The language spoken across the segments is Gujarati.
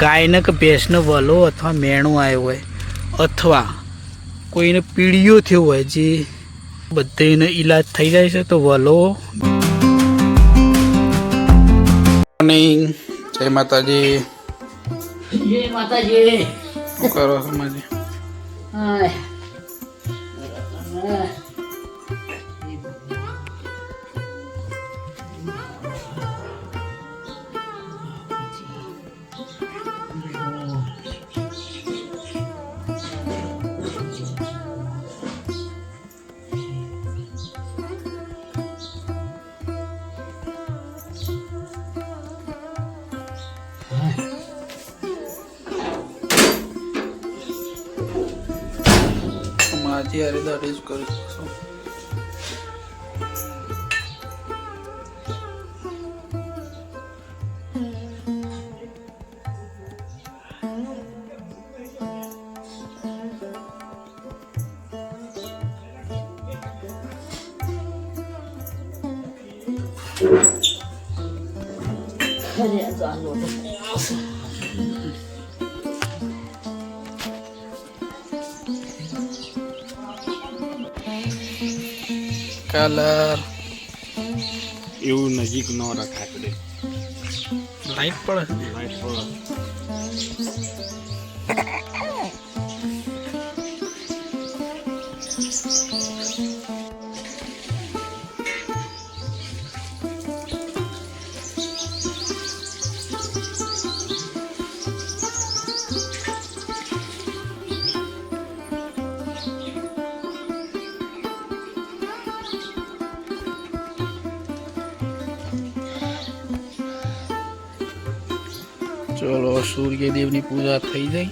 ગાયને કે ભેંસને વલો અથવા મેણું આવ્યો હોય અથવા કોઈને પીળીઓ થયો હોય જે બધાને ઈલાજ થઈ જાય છે તો વલો. મોર્નિંગ જય માતાજી. જય માતાજી. શું કરો છો માજી? હાય. માજી અરે દાડે જ કરી શકશો અરે આ કલર. એવું નજીક ન રખાય પડે લાઈટ પડે. લાઈટ પર ચલો સૂર્યદેવની પૂજા થઈ ગઈ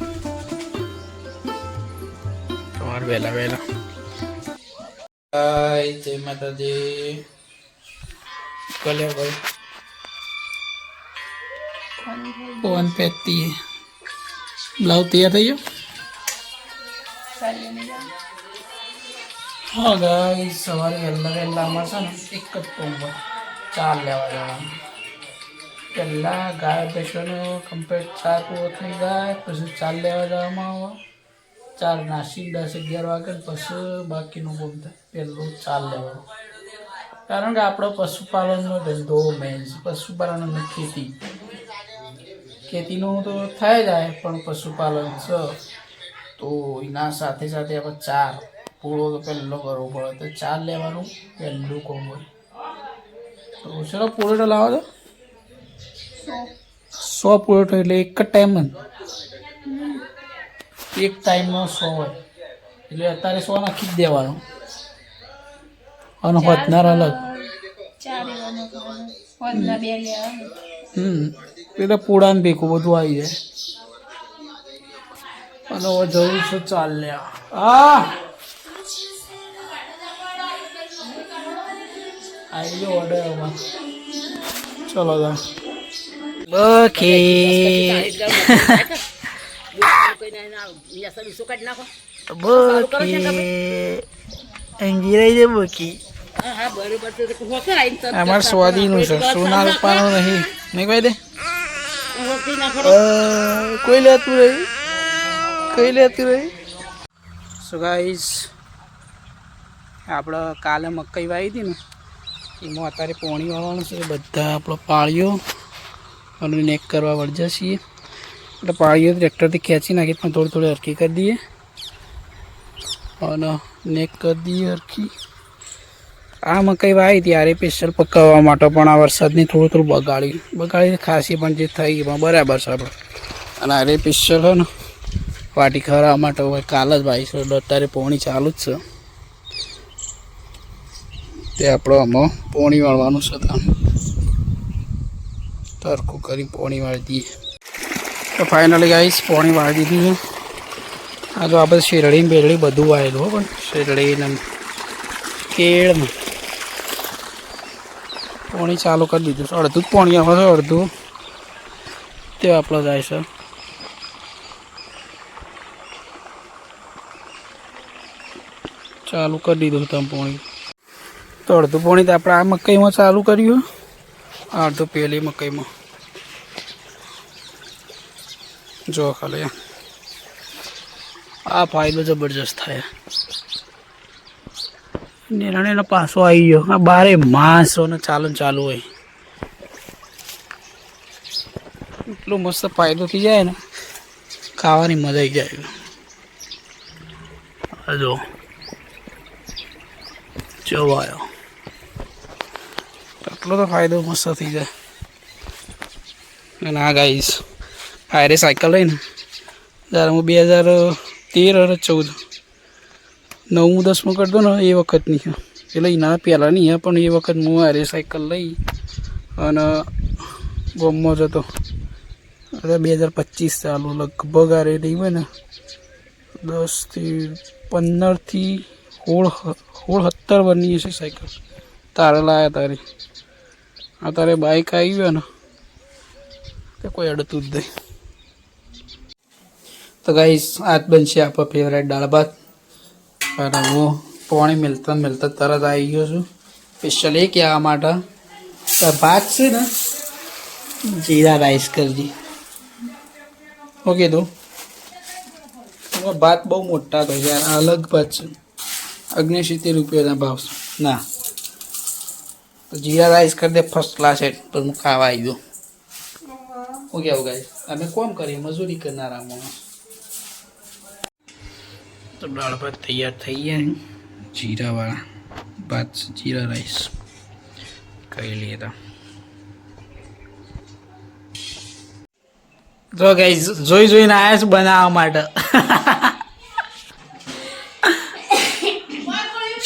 સવાર વહેલા વહેલા હાય જય માતાજી કલ્યા ભાઈ ફોન પહેરતી હે બ્લાઉઝ તૈયાર થઈ ગયો હા ગાય સવારે વહેલા વહેલા અમારે છે ને એક જ પંપ ચાર લેવા જવાનું પહેલાં ગાય ભેંસોનો કમ્પ્લીટ ચાર પૂરો થઈ જાય, પછી ચાર લેવા જવામાં આવે. ચાર નાસી દસ અગિયાર વાગે, પછી બાકીનું કામ થાય. પહેલું ચાર લેવાનું. કારણ કે આપણો પશુપાલનનો ધંધો મેન છે. પશુપાલન અને ખેતી. ખેતીનું તો થાય જાય, પણ પશુપાલન છે. તો એના સાથે સાથે આપણે ચાર પૂરો તો પહેલો કરવો પડે. તો ચાર લેવાનું, પહેલું કોમ તો ચલો પૂરો લાવો તો સો પૂરો એટલે એક જ ટાઈમ એક ટાઈમનો સો હોય. એટલે અત્યારે સો નાખી જ દેવાનો. અને વધનાર અલગ. હમ. એટલે પૂળાને ભેગું બધું આવી જાય. અને હવે જવું છે ચાલ લે આ! આવી ગયો ઓર્ડર ચલો તા અમાર સ્વાદીનું છે. સોના રૂપાનું નહીં. નહીં કહી દે. કોઈ લેતું રહી કઈ લેતું રહી સો ગાઈસ આપણે કાલે મકાઈ વાવી હતી ને, એમાં અત્યારે પોણી વાળવાનું છે. બધા આપણો પાળીઓ અને નેક કરવા વળજા છીએ. એટલે પાળીઓ ટ્રેક્ટરથી ખેંચી નાખી, પણ થોડી થોડી હરકી કરી દઈએ. અને નેક કરી દઈએ હરકી આ મકાઈ વાવી ત્યારે સ્પેશિયલ પકાવવા માટે પણ આ વરસાદની થોડું થોડું બગાડી બગાડી ખાસી પણ જે થઈ પણ બરાબર છે આપણે. અને આ સ્પેશિયલ છે ને. વાટી ખવડાવવા માટે હોય કાલ જ ભાઈ છે અત્યારે પોણી ચાલુ જ છે. તે આપણો આમાં પોણી વાળવાનું છે ત્યાં તરખું કરી પોણી વાળી દઈએ તો ફાઇનલી ગાઈશ પોણી વાળી દીધું છે. આ તો આપણે શેરડી બેરડી બધું વાયેલું હો, પણ શેરડી ને કેળ પોણી ચાલુ કરી દીધું અડધું જ પોણી આવે છે, અડધું. તે આપણો જાય છે. ચાલુ કરી દીધું તમે પોણી. તો અડધું પોણી તો આપણે આ મકાઈમાં ચાલુ કર્યું. અડધું પેલી મકાઈમાં. જો ખાલી આ. ફાયદો જબરજસ્ત થાય. નિર્ણયનો પાસો આવી ગયો. આ બારે ચાલુ ને ચાલુ હોય. એટલો મસ્ત ફાયદો થઈ જાય ને, ખાવાની મજા આવી જાય. જો. ચવાયો એટલો તો ફાયદો મસ્ત થઈ જાય. અને આ ગાઈશ ફાયરે સાયકલ લઈને. જ્યારે હું બે હજાર તેર અને ચૌદ, નવમું, દસમું કરતો ને એ વખતની એટલે એના પહેલાં નહીં પણ એ વખત હું હારે સાયકલ લઈ અને ગોમમાં જતો. અત્યારે બે હજાર પચીસ ચાલુ, લગભગ હારે નહીં હોય ને, દસથી પંદરથી સોળ સોળ, સત્તર બની હશે સાયકલ તારે લાયા તારે. આ તારે બાઇક આવી ગયો ને તો કોઈ અડતું જ નહીં. તો ગાઈસ આજ બનશે આપણો ફેવરેટ દાળ ભાત. અને હું પાણી મિલતા મિલતા તરત આવી ગયો છું. સ્પેશિયલ એ કહેવા માટે. ભાત છે ને, જીરા રાઈસ કરજી. ઓકે તો ભાત બહુ મોટા થઈ યાર, અલગ ભાત છે. અગ્નિસિત્તેર રૂપિયાના ભાવ ના. તો જીરા રાઈસ કરી દે ફર્સ્ટ ક્લાસ એટ તો હું ખાવા આવી ગયો. કેવું ગાઈસ અમે કોમ કરીએ મજૂરી કરનારા માણસ. તો દાળ ભાત તૈયાર થઈ ગયા જીરાવાળા ભાત જીરા રાઈસ કરી લઈએ તો જો ગાઈઝ જોઈ જોઈને આવ્યા છું બનાવવા માટે.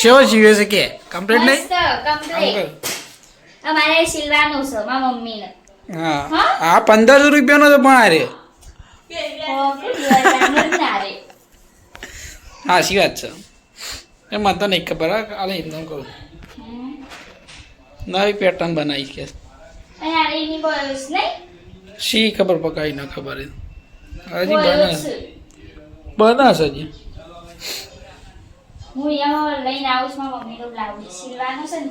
શેવો જીવ્યો છે કે? કમ્પ્લીટ નહીં? કમ્પ્લીટ અમારે સિલવાનું છે મારા મમ્મીને. હા. આ પંદરસો રૂપિયાનો તો પણ આરે હા સી વાત છે. એ મને તો નહીં ખબર આલે એમ કહું. નવી પેટર્ન બનાવી કે શી ખબર પકાઈ ન ખબર. હજી બનાવશે બનશે હજી. હું અહીંયા લઈને આવું છું મમ્મીનું બ્લાઉઝ સિલવાનું છે ને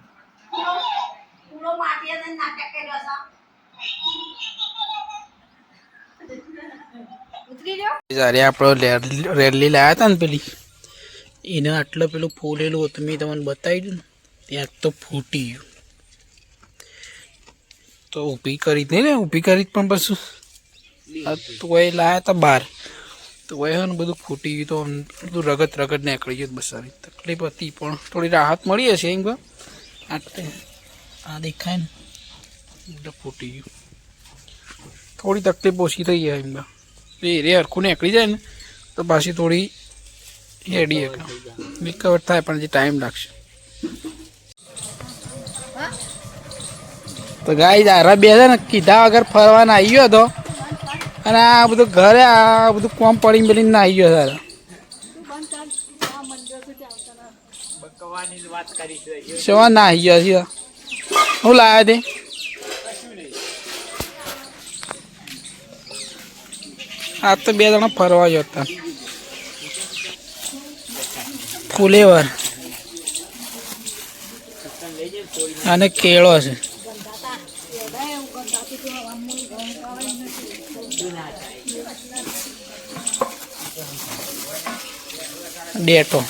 જ્યારે આપણે લાવ્યા હતા ને પેલી. એને આટલું પેલું ફૂલેલું હતું મેં તમને બતાવી દીધું ત્યાં તો ફૂટી ગયું. તો ઊભી કરી નહીં ને, ઊભી કરી પણ પાછું. આ તોય લાવ્યા હતા બહાર. તો એ ને બધું ફૂટી ગયું તો બધું રગત રગત નીકળી ગયું બસ તકલીફ હતી પણ થોડી રાહત મળી હશે એમ આ દેખાય ને. એટલે ફૂટી ગયું. થોડી તકલીફ ઓછી થઈ જાય એમ કહો એ રે હરખું નીકળી જાય ને તો પાછી થોડી હેડી એક. રિકવર થાય પણ જે ટાઈમ લાગશે. તો ગાય તારા બે છે ને કીધા વગર ફરવાના આવી ગયો હતો. અને આ બધું ઘરે આ બધું કોમ પડી મેલીને આવી ગયો સારા શું ના આવી ગયો છે? હું લાવ્યા તે? આ તો બે જણા ફરવા જતા. ફુલેવર. અને કેળો છે. ડેટો.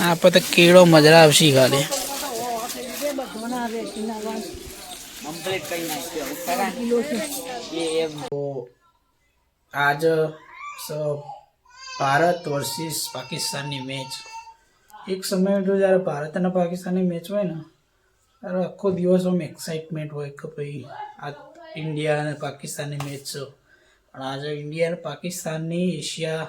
આપણે તો કેળો મજરા આવશે ખાલી. આજ ભારત વર્સિસ પાકિસ્તાનની મેચ એક સમય જો જ્યારે ભારત અને પાકિસ્તાનની મેચ હોય ને, ત્યારે આખો દિવસ આમ એક્સાઇટમેન્ટ હોય કે ભાઈ, આ ઇન્ડિયા અને પાકિસ્તાનની મેચ છે. પણ આજે ઇન્ડિયા અને પાકિસ્તાનની એશિયા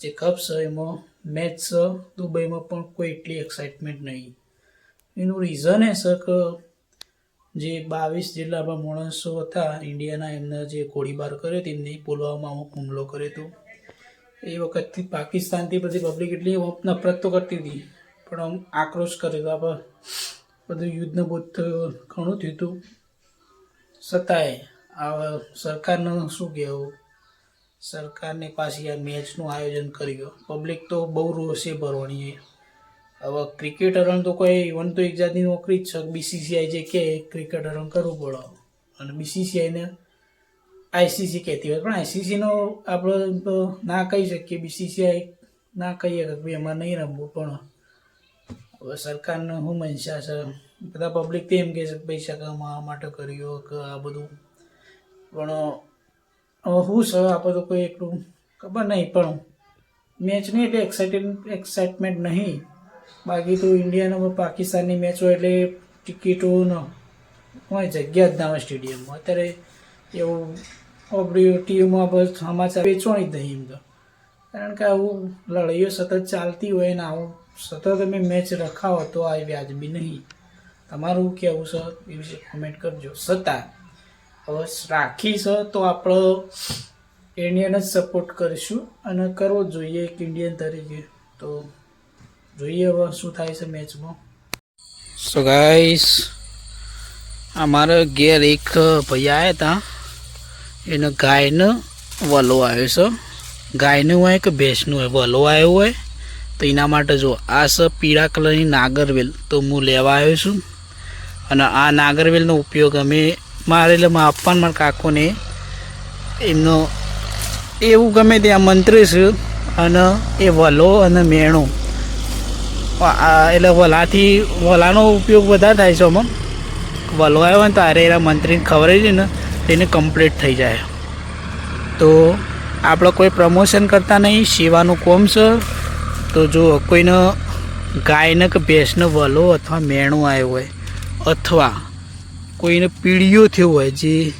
જે કપ છે, એમાં મેચ છે, દુબઈમાં પણ કોઈ એટલી એક્સાઇટમેન્ટ નહીં. એનું રીઝન એ છે કે જે બાવીસ જેટલા માણસો હતા, ઇન્ડિયાના એમને જે ગોળીબાર કર્યો, તેમને પુલવામામાં હુમલો કર્યો હતો. એ વખતથી પાકિસ્તાનથી બધી પબ્લિક એટલી નફરત તો કરતી હતી, પણ આમ આક્રોશ કર્યો હતો. આપણા બધું બોધ ઘણું થયું હતું. છતાંય આ સરકારનું શું કહેવું? સરકારને પાછી આ મેચનું આયોજન કર્યું. પબ્લિક તો બહુ રોષે ભરવાની હવે ક્રિકેટરોને તો કોઈ ઇવન તો એક જાતની નોકરી જ છે. બીસીસીઆઈ જે કહે ક્રિકેટરોને કરવું પડે. અને બીસીસીઆઈને આઈસીસી કહેતી હોય. પણ આઈસીસીનો આપણે તો ના કહી શકીએ. બીસીસીઆઈ ના કહીએ કે ભાઈ એમાં નહીં રમવું. પણ હવે સરકારને શું મનસા છે? બધા પબ્લિક તો એમ કહે છે પૈસા કમાવા માટે કર્યો કે આ બધું. પણ હવે શું છે? આપણે તો કોઈ એટલું ખબર નહીં. પણ મેચ નહીં એટલે એક્સાઇટેડ એક્સાઇટમેન્ટ નહીં. બાકી તો ઇન્ડિયાનો પાકિસ્તાનની મેચ હોય એટલે ટિકિટો ન હોય, જગ્યા જ ના હોય સ્ટેડિયમમાં અત્યારે એવું આપણી ટીમમાં બસ સમાચાર વેચવાની જ નહીં એમ તો. કારણ કે આવું લડાઈઓ સતત ચાલતી હોય ને આવું સતત તમે મેચ રખાવો તો આ વ્યાજબી નહીં. તમારું કેવું છે એ વિશે કોમેન્ટ કરજો. છતાં હવે રાખી છે તો આપણો ઇન્ડિયન જ સપોર્ટ કરીશું અને કરવો જોઈએ એક ઇન્ડિયન તરીકે. તો જોઈએ હવે શું થાય છે મેચમાં સો ગાઈસ અમારા ઘેર એક ભાઈ આવ્યા હતા એનો ગાયનો વલો આવ્યો છે. ગાયનું હોય કે ભેંસનું હોય, વલો આવ્યો હોય. તો એના માટે જો આ છે પીળા કલરની નાગરવેલ તો હું લેવા આવ્યો છું. અને આ નાગરવેલનો ઉપયોગ અમે મારે એટલે મારા અને મારા કાકોને એમનો એવું ગમે ત્યાં મંત્ર છે. અને એ વલો અને મેણો આ એટલે વલાથી, વલાનો ઉપયોગ વધારે થાય છે આમાં. વલો આવ્યો ને તો અરે એના મંત્રીને ખબર છે ને, તેને કમ્પ્લીટ થઈ જાય. તો આપણે કોઈ પ્રમોશન કરતા નહીં સેવાનું કોમ છે. તો જો કોઈને ગાયને કે ભેંસનો વલો અથવા મેણું આવ્યો હોય, અથવા કોઈને પીળીઓ થયો હોય, જે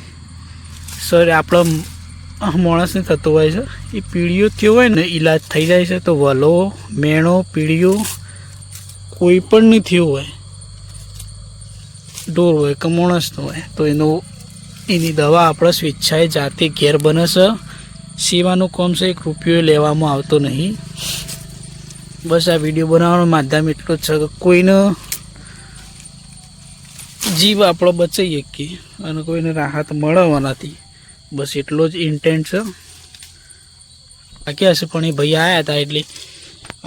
સર આપણા માણસને થતો હોય છે, એ પીળીઓ થયો હોય ને, ઈલાજ થઈ જાય છે, તો વલો, મેણો, પીળીઓ કોઈ પણ નહીં થયું હોય. ઢોર હોય કે માણસનું હોય, તો એનો, એની દવા આપણે સ્વેચ્છાએ જાતે ઘેર બને છે સેવાનું કોમ છે, એક રૂપિયો લેવામાં આવતો નહીં. બસ આ વીડિયો બનાવવાનો માધ્યમ એટલો જ છે કે કોઈને જીવ આપણો બચાવી શકીએ અને કોઈને રાહત મળવાનાથી બસ એટલો જ ઇન્ટેન્ટ છે. બાકી હશે પણ એ ભાઈ આવ્યા હતા એટલે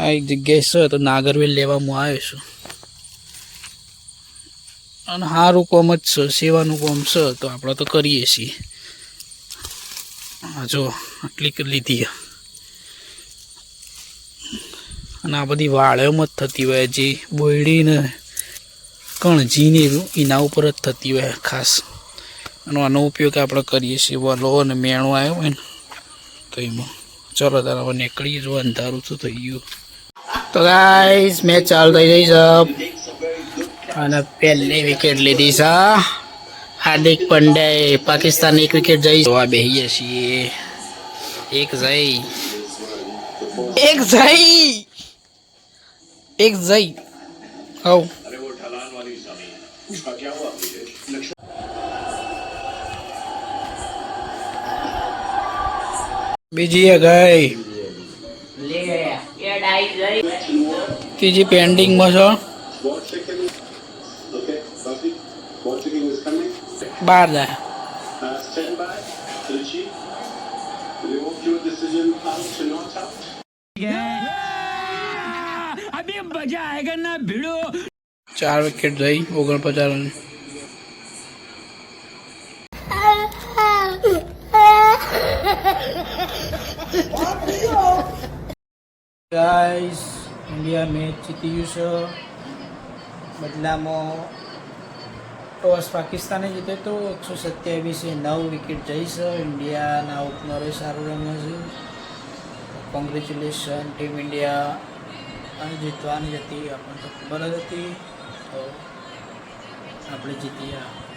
આ એક જગ્યાએ છે, તો નાગરવેલ લેવામાં આવ્યો છું. અને સારું કોમ જ છે, સેવાનું કોમ છે, તો આપણે તો કરીએ છીએ. હા જો, આટલી લીધી. અને આ બધી વાળેમાં જ થતી હોય, જે બોયડીને કણજીને એના ઉપર જ થતી હોય, ખાસ. અને આનો ઉપયોગ આપણે કરીએ છીએ, વલો અને મેણો આવ્યો હોય ને, તો એમાં. ચલો તારા નીકળીએ, જો અંધારું તો થઈ ગયું. તો ગાઈસ મેચ ચાલુ થઈ ગઈ છે. અને પહેલી વિકેટ લીધી છે. હાર્દિક પંડ્યાએ પાકિસ્તાન એક વિકેટ જઈ. જોવા બેસીએ છીએ. એક જઈ. એક જઈ. એક જઈ. હવ. બીજી ગઈ. ત્રીજી પેન્ડિંગમાં છો. બાર જાય. ચાર વિકેટ જઈ ઓગણપચાસ રન ગાઈસ ઇન્ડિયા મેચ જીતી ગયું છે. બદલામાં ટોસ પાકિસ્તાને જીતે તો એકસો સત્યાવીસે નવ વિકેટ જઈ છે. ઇન્ડિયાના ઓપનરે સારું રમ્યો છે. કોંગ્રેચ્યુલેશન ટીમ ઇન્ડિયા અને જીતવાની હતી. આપણને તો ખબર જ હતી. તો આપણે જીત્યા.